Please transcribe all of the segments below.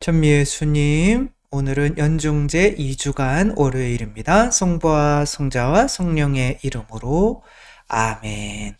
전미예수님, 오늘은 연중제 2주간 월요일입니다. 성부와 성자와 성령의 이름으로 아멘.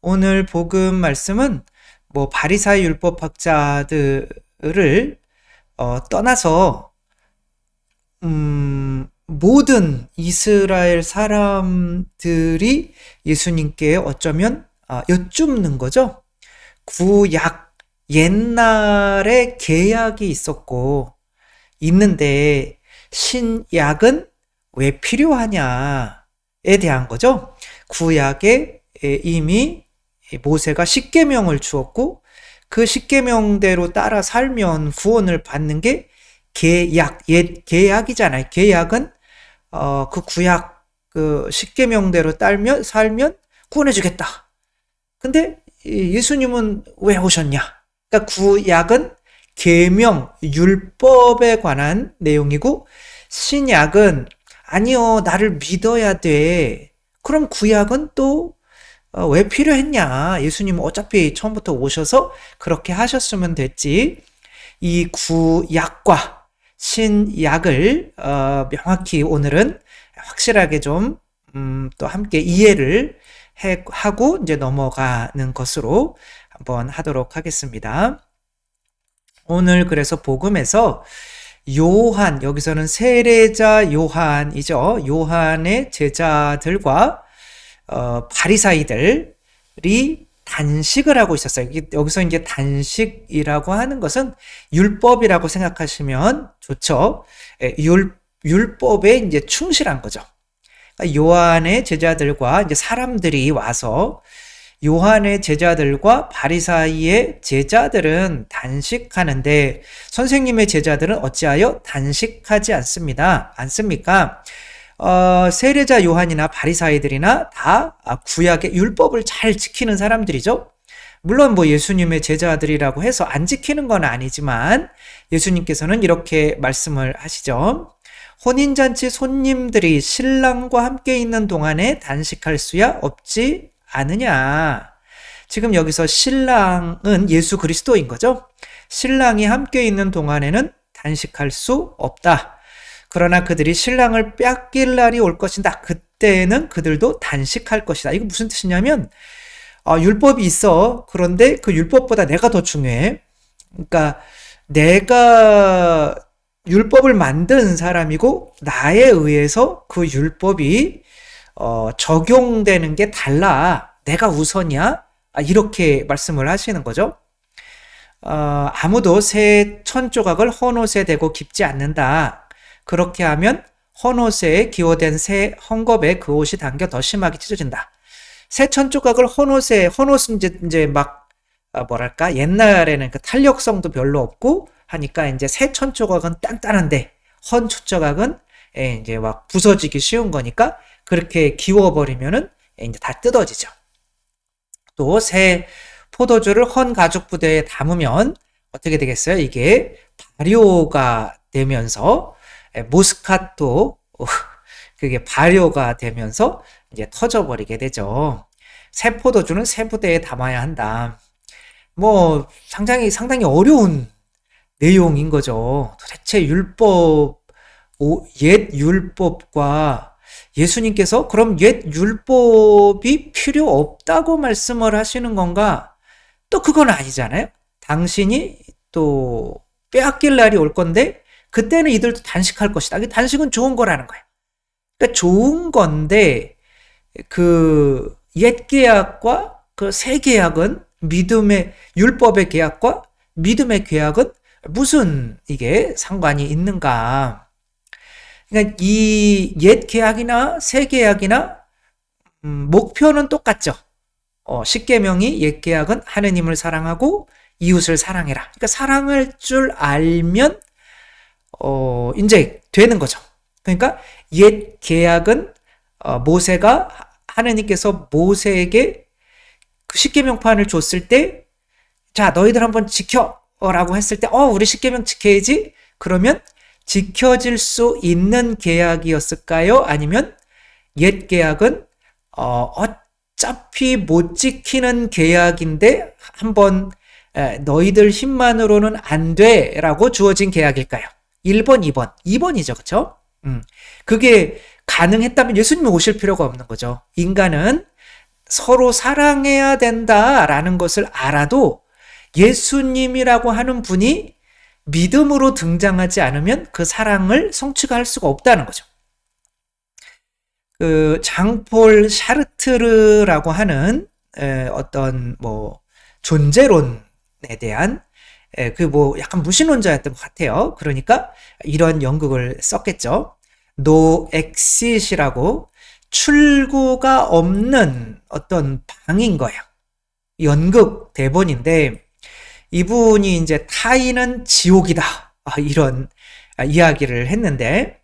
오늘 복음 말씀은 뭐 바리사의 율법 학자들을 어, 떠나서 음, 모든 이스라엘 사람들이 예수님께 어쩌면 아, 여쭙는 거죠. 구약 옛날에 계약이 있었고 있는데 신약은 왜 필요하냐에 대한 거죠. 구약에 이미 모세가 십계명을 주었고 그 십계명대로 따라 살면 구원을 받는 게 계약, 옛 계약이잖아요. 계약은 어, 그 구약 그 십계명대로 따면 살면 구원해 주겠다. 근데 예수님은 왜 오셨냐? 그러니까 구약은 계명, 율법에 관한 내용이고 신약은 아니요, 나를 믿어야 돼. 그럼 구약은 또왜 어, 필요했냐? 예수님 어차피 처음부터 오셔서 그렇게 하셨으면 됐지. 이 구약과 신약을 어, 명확히 오늘은 확실하게 좀 음, 또 함께 이해를 해, 하고 이제 넘어가는 것으로 한번 하도록 하겠습니다. 오늘 그래서 복음에서 요한, 여기서는 세례자 요한이죠. 요한의 제자들과 어, 바리사이들이 단식을 하고 있었어요. 여기서 이제 단식이라고 하는 것은 율법이라고 생각하시면 좋죠. 예, 율, 율법에 이제 충실한 거죠. 그러니까 요한의 제자들과 이제 사람들이 와서 요한의 제자들과 바리사이의 제자들은 단식하는데 선생님의 제자들은 어찌하여 단식하지 않습니다. 않습니까? 어, 세례자 요한이나 바리사이들이나 다 구약의 율법을 잘 지키는 사람들이죠. 물론 뭐 예수님의 제자들이라고 해서 안 지키는 건 아니지만 예수님께서는 이렇게 말씀을 하시죠. 혼인잔치 손님들이 신랑과 함께 있는 동안에 단식할 수야 없지 않느냐. 지금 여기서 신랑은 예수 그리스도인 거죠. 신랑이 함께 있는 동안에는 단식할 수 없다. 그러나 그들이 신랑을 뺏길 날이 올 것이다. 그때는 그들도 단식할 것이다. 이거 무슨 뜻이냐면 어, 율법이 있어. 그런데 그 율법보다 내가 더 중요해. 그러니까 내가 율법을 만든 사람이고 나에 의해서 그 율법이 어, 적용되는 게 달라. 내가 우선이야? 아, 이렇게 말씀을 하시는 거죠. 어, 아무도 새 천 조각을 헌옷에 대고 깁지 않는다. 그렇게 하면 헌옷에 기호된 새 헝겊에 그 옷이 당겨 더 심하게 찢어진다. 새 천 조각을 헌옷에 헌옷은 이제 이제 막 어, 뭐랄까 옛날에는 그 탄력성도 별로 없고 하니까 이제 새 천 조각은 단단한데 헌 초 조각은 예, 이제 막 부서지기 쉬운 거니까 그렇게 기워버리면은 이제 다 뜯어지죠. 또 새 포도주를 헌 가죽 부대에 담으면 어떻게 되겠어요? 이게 발효가 되면서 모스카토 그게 발효가 되면서 이제 터져버리게 되죠. 새 포도주는 새 부대에 담아야 한다. 뭐 상당히 상당히 어려운 내용인 거죠. 도대체 율법 옛 율법과 예수님께서 그럼 옛 율법이 필요 없다고 말씀을 하시는 건가? 또 그건 아니잖아요. 당신이 또 빼앗길 날이 올 건데 그때는 이들도 단식할 것이다. 단식은 좋은 거라는 거예요. 그러니까 좋은 건데 그 옛 계약과 그 새 계약은 믿음의 율법의 계약과 믿음의 계약은 무슨 이게 상관이 있는가? 그러니까 이 옛 계약이나 새 계약이나 음, 목표는 똑같죠. 어, 십계명이 옛 계약은 하느님을 사랑하고 이웃을 사랑해라. 그러니까 사랑할 줄 알면 어, 이제 되는 거죠. 그러니까 옛 계약은 어, 모세가 하느님께서 모세에게 그 십계명판을 줬을 때, 자 너희들 한번 지켜라고 했을 때, 어 우리 십계명 지켜야지. 그러면 지켜질 수 있는 계약이었을까요? 아니면 옛 계약은 어, 어차피 못 지키는 계약인데 한번 에, 너희들 힘만으로는 안 돼라고 주어진 계약일까요? 1번, 2번. 2번이죠. 그쵸? 음. 그게 가능했다면 예수님이 오실 필요가 없는 거죠. 인간은 서로 사랑해야 된다라는 것을 알아도 예수님이라고 하는 분이 믿음으로 등장하지 않으면 그 사랑을 성취가 할 수가 없다는 거죠. 그 장폴 샤르트르라고 하는 어떤 뭐 존재론에 대한 그 뭐 약간 무신론자였던 것 같아요. 그러니까 이런 연극을 썼겠죠. 노 엑시시라고 출구가 없는 어떤 방인 거예요. 연극 대본인데 이분이 이제 타인은 지옥이다. 아, 이런 이야기를 했는데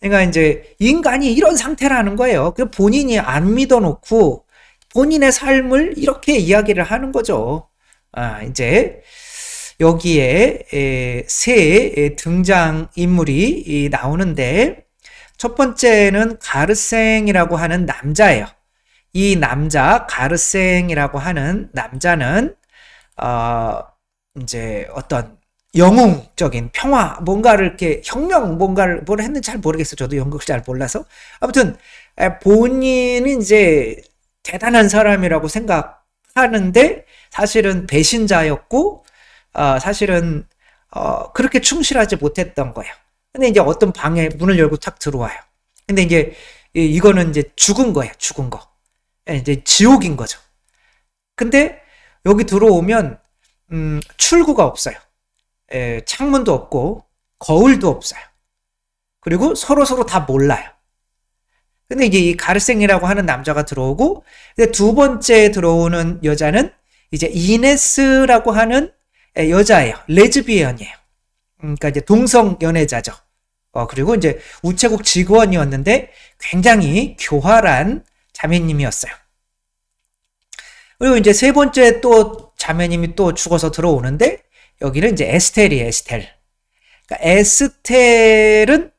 그러니까 이제 인간이 이런 상태라는 거예요. 그 본인이 안 믿어놓고 본인의 삶을 이렇게 이야기를 하는 거죠. 아, 이제 여기에 세 등장 인물이 나오는데 첫 번째는 가르생이라고 하는 남자예요. 이 남자 가르생이라고 하는 남자는 어 이제 어떤 영웅적인 평화 뭔가를 이렇게 혁명 뭔가를 뭘 했는지 잘 모르겠어요. 저도 연극을 잘 몰라서 아무튼 본인은 이제 대단한 사람이라고 생각하는데 사실은 배신자였고 어, 사실은 어, 그렇게 충실하지 못했던 거예요. 근데 이제 어떤 방에 문을 열고 탁 들어와요. 근데 이제 이거는 이제 죽은 거예요. 죽은 거. 예, 이제 지옥인 거죠. 근데 여기 들어오면 음, 출구가 없어요. 에, 예, 창문도 없고 거울도 없어요. 그리고 서로 서로 다 몰라요. 근데 이제 이 가르생이라고 하는 남자가 들어오고 근데 두 번째 들어오는 여자는 이제 이네스라고 하는 여자예요. 레즈비언이에요. 그러니까 이제 동성 연애자죠. 어, 그리고 이제 우체국 직원이었는데 굉장히 교활한 자매님이었어요. 그리고 이제 세 번째 또 자매님이 또 죽어서 들어오는데 여기는 이제 에스텔이에요, 에스텔. 그러니까 에스텔은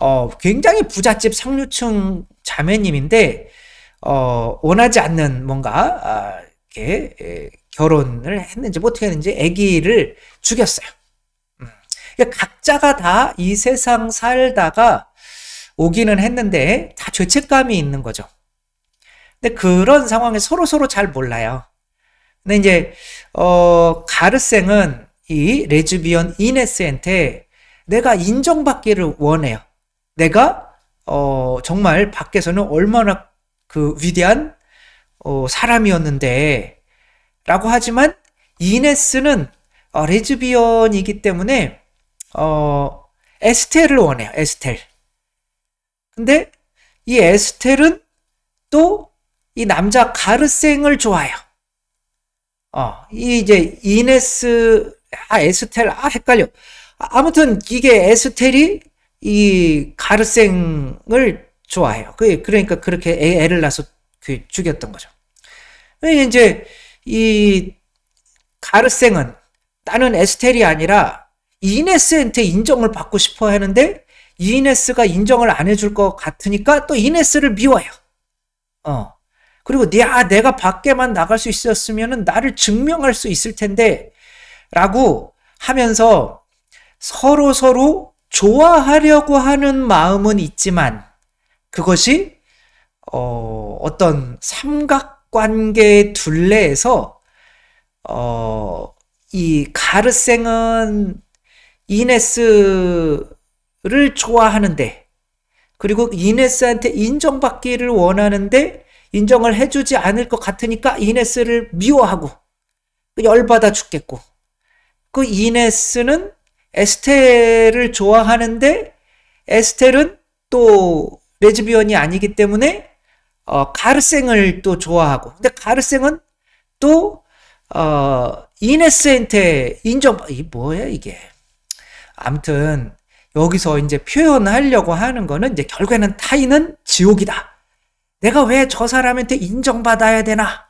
어, 굉장히 부잣집 상류층 자매님인데 어, 원하지 않는 뭔가 아, 이렇게 에, 결혼을 했는지 뭐 어떻게 했는지 아기를 죽였어요. 그러니까 각자가 다 이 세상 살다가 오기는 했는데 다 죄책감이 있는 거죠. 근데 그런 상황에 서로 서로 잘 몰라요. 근데 이제 어 가르생은 이 레즈비언 이네스한테 내가 인정받기를 원해요. 내가 어 정말 밖에서는 얼마나 그 위대한 어 사람이었는데 라고 하지만 이네스는 어 레즈비언이기 때문에 어, 에스텔을 원해요. 에스텔. 근데 이 에스텔은 또 이 남자 가르생을 좋아해요. 어, 이 이제 이네스, 아, 에스텔, 아, 헷갈려. 아무튼 이게 에스텔이 이 가르생을 좋아해요. 그, 그러니까 그렇게 애, 를 낳아서 그 죽였던 거죠. 이제 이 가르생은 나는 에스텔이 아니라 이네스한테 인정을 받고 싶어 하는데 이네스가 인정을 안 해줄 것 같으니까 또 이네스를 미워요. 어. 그리고 야, 내가 밖에만 나갈 수 있었으면 나를 증명할 수 있을 텐데 라고 하면서 서로 서로 좋아하려고 하는 마음은 있지만 그것이 어, 어떤 삼각관계 둘레에서 어, 이 가르생은 이네스를 좋아하는데 그리고 이네스한테 인정받기를 원하는데 인정을 해주지 않을 것 같으니까 이네스를 미워하고 열받아 죽겠고 그 이네스는 에스텔을 좋아하는데 에스텔은 또 레즈비언이 아니기 때문에 어, 가르생을 또 좋아하고 근데 가르생은 또 어, 이네스한테 인정 이 뭐야 이게 아무튼 여기서 이제 표현하려고 하는 거는 이제 결국에는 타인은 지옥이다. 내가 왜 저 사람한테 인정받아야 되나?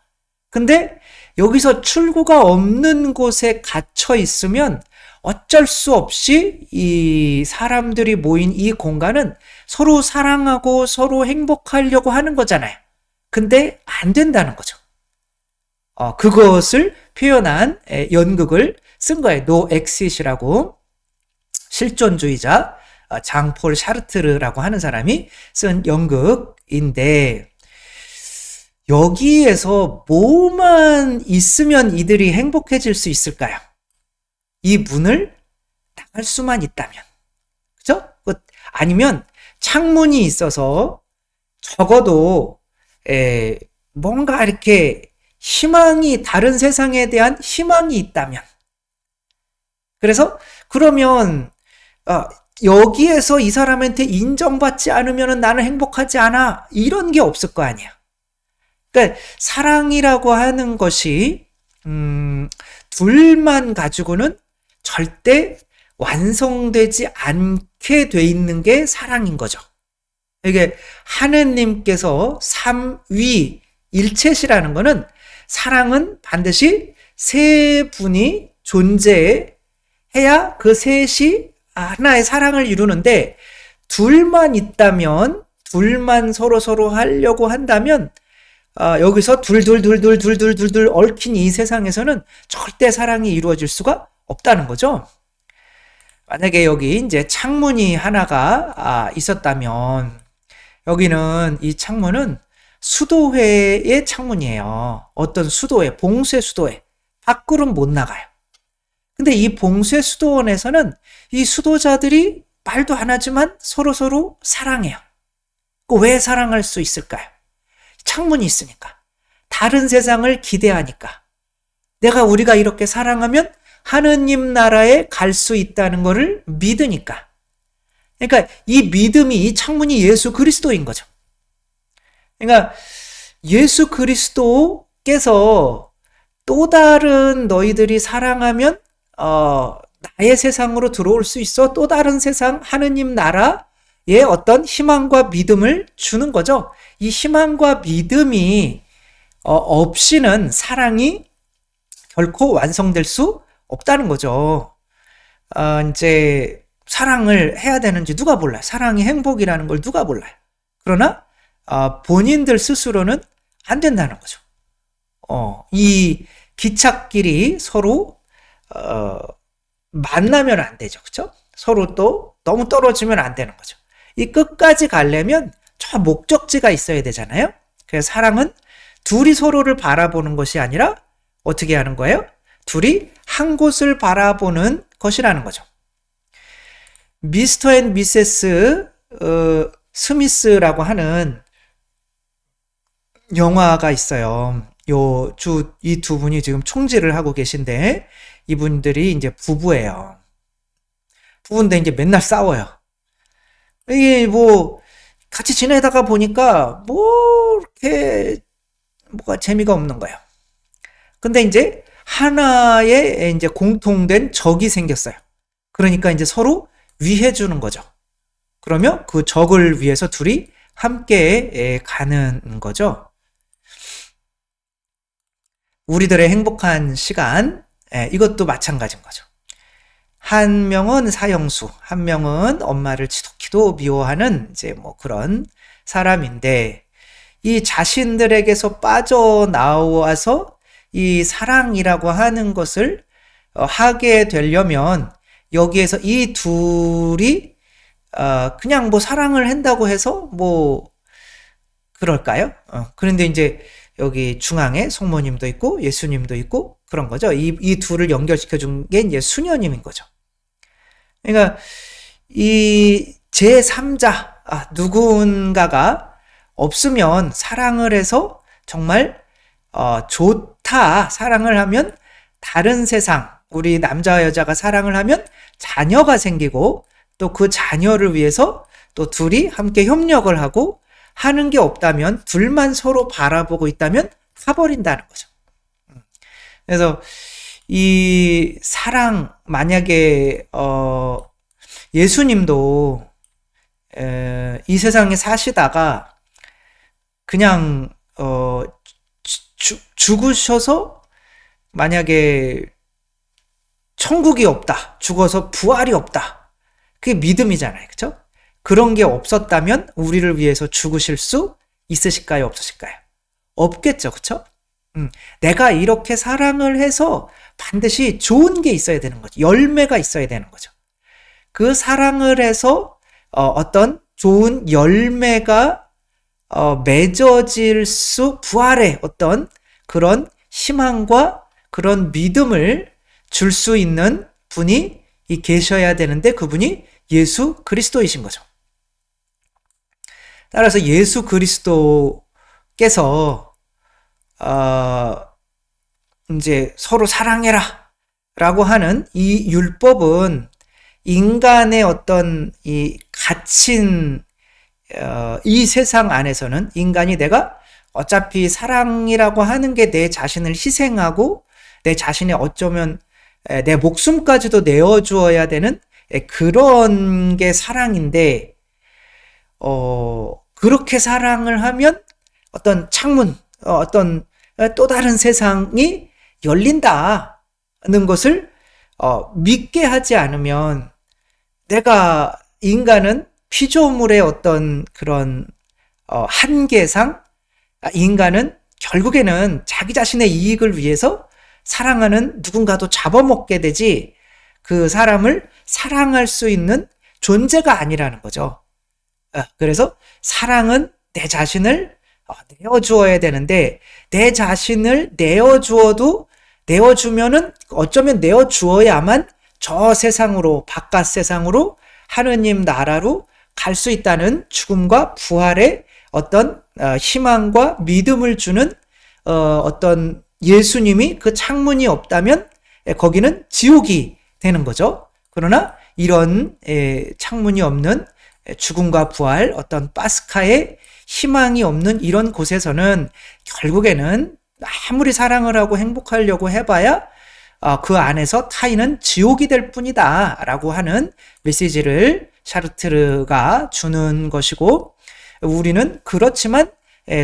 근데 여기서 출구가 없는 곳에 갇혀 있으면 어쩔 수 없이 이 사람들이 모인 이 공간은 서로 사랑하고 서로 행복하려고 하는 거잖아요. 근데 안 된다는 거죠. 어, 그것을 표현한 에, 연극을 쓴 거예요. 노 엑싯이라고 실존주의자 어, 장폴 샤르트르라고 하는 사람이 쓴 연극인데 여기에서 뭐만 있으면 이들이 행복해질 수 있을까요? 이 문을 나갈 수만 있다면. 그죠? 아니면 창문이 있어서 적어도 에, 뭔가 이렇게 희망이 다른 세상에 대한 희망이 있다면 그래서 그러면 어, 여기에서 이 사람한테 인정받지 않으면 나는 행복하지 않아 이런 게 없을 거 아니야. 그러니까 사랑이라고 하는 것이 음, 둘만 가지고는 절대 완성되지 않게 돼 있는 게 사랑인 거죠. 이게 하느님께서 삼위 일체시라는 거는 사랑은 반드시 세 분이 존재해야 그 셋이 하나의 사랑을 이루는데 둘만 있다면 둘만 서로 서로 하려고 한다면 어, 여기서 둘둘둘둘둘둘둘둘 얽힌 이 세상에서는 절대 사랑이 이루어질 수가 없다는 거죠. 만약에 여기 이제 창문이 하나가 아, 있었다면 여기는 이 창문은 수도회의 창문이에요. 어떤 수도회, 봉쇄 수도회. 밖으로는 못 나가요. 근데 이 봉쇄 수도원에서는 이 수도자들이 말도 안 하지만 서로 서로 사랑해요. 왜 사랑할 수 있을까요? 창문이 있으니까. 다른 세상을 기대하니까. 내가 우리가 이렇게 사랑하면 하느님 나라에 갈 수 있다는 것을 믿으니까. 그러니까 이 믿음이 이 창문이 예수 그리스도인 거죠. 그러니까 예수 그리스도께서 또 다른 너희들이 사랑하면 어, 나의 세상으로 들어올 수 있어 또 다른 세상 하느님 나라의 어떤 희망과 믿음을 주는 거죠. 이 희망과 믿음이 어, 없이는 사랑이 결코 완성될 수 없다는 거죠. 어, 이제 사랑을 해야 되는지 누가 몰라요. 사랑이 행복이라는 걸 누가 몰라요. 그러나 어, 본인들 스스로는 안 된다는 거죠. 어, 이 기찻길이 서로 어, 만나면 안 되죠. 그죠? 서로 또 너무 떨어지면 안 되는 거죠. 이 끝까지 가려면 저 목적지가 있어야 되잖아요. 그래서 사랑은 둘이 서로를 바라보는 것이 아니라 어떻게 하는 거예요? 둘이 한 곳을 바라보는 것이라는 거죠. 미스터 앤 미세스 어, 스미스라고 하는 영화가 있어요. 요 주 이 두 분이 지금 총질을 하고 계신데 이분들이 이제 부부예요. 부부인데 이제 맨날 싸워요. 이게 뭐 같이 지내다가 보니까 뭐 이렇게 뭐가 재미가 없는 거예요. 근데 이제 하나의 이제 공통된 적이 생겼어요. 그러니까 이제 서로 위해 주는 거죠. 그러면 그 적을 위해서 둘이 함께 가는 거죠. 우리들의 행복한 시간, 예, 이것도 마찬가지인 거죠. 한 명은 사형수, 한 명은 엄마를 지독히도 미워하는 이제 뭐 그런 사람인데 이 자신들에게서 빠져나와서 이 사랑이라고 하는 것을 어, 하게 되려면 여기에서 이 둘이 어, 그냥 뭐 사랑을 한다고 해서 뭐 그럴까요? 어, 그런데 이제 여기 중앙에 성모님도 있고 예수님도 있고 그런 거죠. 이, 이 둘을 연결시켜 준 게 이제 수녀님인 거죠. 그러니까 이 제3자, 아, 누군가가 없으면 사랑을 해서 정말 어, 좋다. 사랑을 하면 다른 세상, 우리 남자와 여자가 사랑을 하면 자녀가 생기고 또 그 자녀를 위해서 또 둘이 함께 협력을 하고 하는 게 없다면 둘만 서로 바라보고 있다면 가버린다는 거죠. 음. 그래서 이 사랑 만약에 어 예수님도 에, 이 세상에 사시다가 그냥 어 주, 죽으셔서 만약에 천국이 없다. 죽어서 부활이 없다. 그게 믿음이잖아요. 그죠? 그런 게 없었다면 우리를 위해서 죽으실 수 있으실까요? 없으실까요? 없겠죠. 그쵸? 음, 내가 이렇게 사랑을 해서 반드시 좋은 게 있어야 되는 거죠. 열매가 있어야 되는 거죠. 그 사랑을 해서 어, 떤 좋은 열매가 어, 맺어질 수 부활의 어떤 그런 희망과 그런 믿음을 줄 수 있는 분이 이 계셔야 되는데 그분이 예수 그리스도이신 거죠. 따라서 예수 그리스도께서 어, 이제 서로 사랑해라 라고 하는 이 율법은 인간의 어떤 이 갇힌 어, 이 세상 안에서는 인간이 내가 어차피 사랑이라고 하는 게 내 자신을 희생하고 내 자신의 어쩌면 내 목숨까지도 내어주어야 되는 그런 게 사랑인데, 어, 그렇게 사랑을 하면 어떤 창문, 어, 어떤 또 다른 세상이 열린다는 것을 어, 믿게 하지 않으면 내가 인간은 피조물의 어떤 그런 어, 한계상 아, 인간은 결국에는 자기 자신의 이익을 위해서 사랑하는 누군가도 잡아먹게 되지 그 사람을 사랑할 수 있는 존재가 아니라는 거죠. 아, 그래서 사랑은 내 자신을 어, 내어주어야 되는데 내 자신을 내어주어도 내어주면은 어쩌면 내어주어야만 저 세상으로 바깥 세상으로 하느님 나라로 갈 수 있다는 죽음과 부활의 어떤 어, 희망과 믿음을 주는 어, 어떤 예수님이 그 창문이 없다면 거기는 지옥이 되는 거죠. 그러나 이런 창문이 없는 죽음과 부활, 어떤 파스카의 희망이 없는 이런 곳에서는 결국에는 아무리 사랑을 하고 행복하려고 해봐야 어, 그 안에서 타인은 지옥이 될 뿐이다 라고 하는 메시지를 샤르트르가 주는 것이고 우리는 그렇지만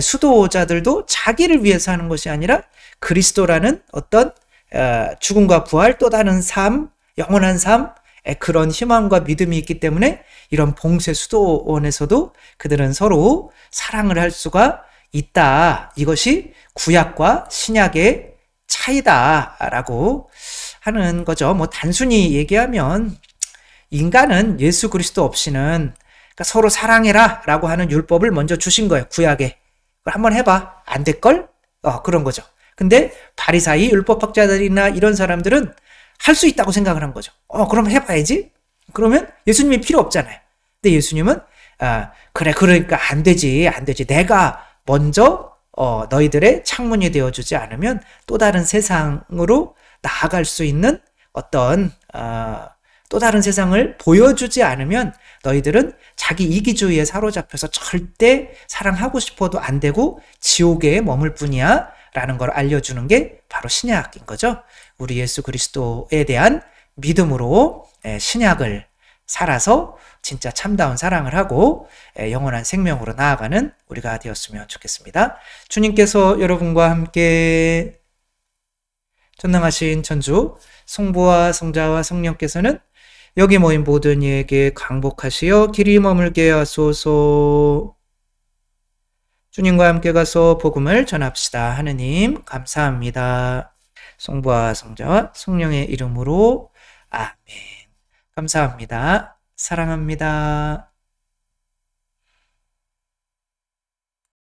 수도자들도 자기를 위해서 하는 것이 아니라 그리스도라는 어떤 어, 죽음과 부활 또 다른 삶, 영원한 삶 그런 희망과 믿음이 있기 때문에 이런 봉쇄 수도원에서도 그들은 서로 사랑을 할 수가 있다. 이것이 구약과 신약의 차이다라고 하는 거죠. 뭐 단순히 얘기하면 인간은 예수 그리스도 없이는 그러니까 서로 사랑해라라고 하는 율법을 먼저 주신 거예요. 구약에. 한번 해봐. 안 될걸? 어, 그런 거죠. 근데 바리사이 율법학자들이나 이런 사람들은 할 수 있다고 생각을 한 거죠. 어, 그럼 해봐야지. 그러면 예수님이 필요 없잖아요. 근데 예수님은 아, 그래 그러니까 안 되지 안 되지. 내가 먼저 어, 너희들의 창문이 되어주지 않으면 또 다른 세상으로 나아갈 수 있는 어떤 어, 또 다른 세상을 보여주지 않으면 너희들은 자기 이기주의에 사로잡혀서 절대 사랑하고 싶어도 안 되고 지옥에 머물 뿐이야 라는 걸 알려주는 게 바로 신약인 거죠. 우리 예수 그리스도에 대한 믿음으로 예, 신약을 살아서 진짜 참다운 사랑을 하고 예, 영원한 생명으로 나아가는 우리가 되었으면 좋겠습니다. 주님께서 여러분과 함께 전능하신 천주 성부와 성자와 성령께서는 여기 모인 모든 이에게 강복하시어 길이 머물게 하소서. 주님과 함께 가서 복음을 전합시다. 하느님 감사합니다. 성부와 성자와 성령의 이름으로 아멘. 감사합니다. 사랑합니다.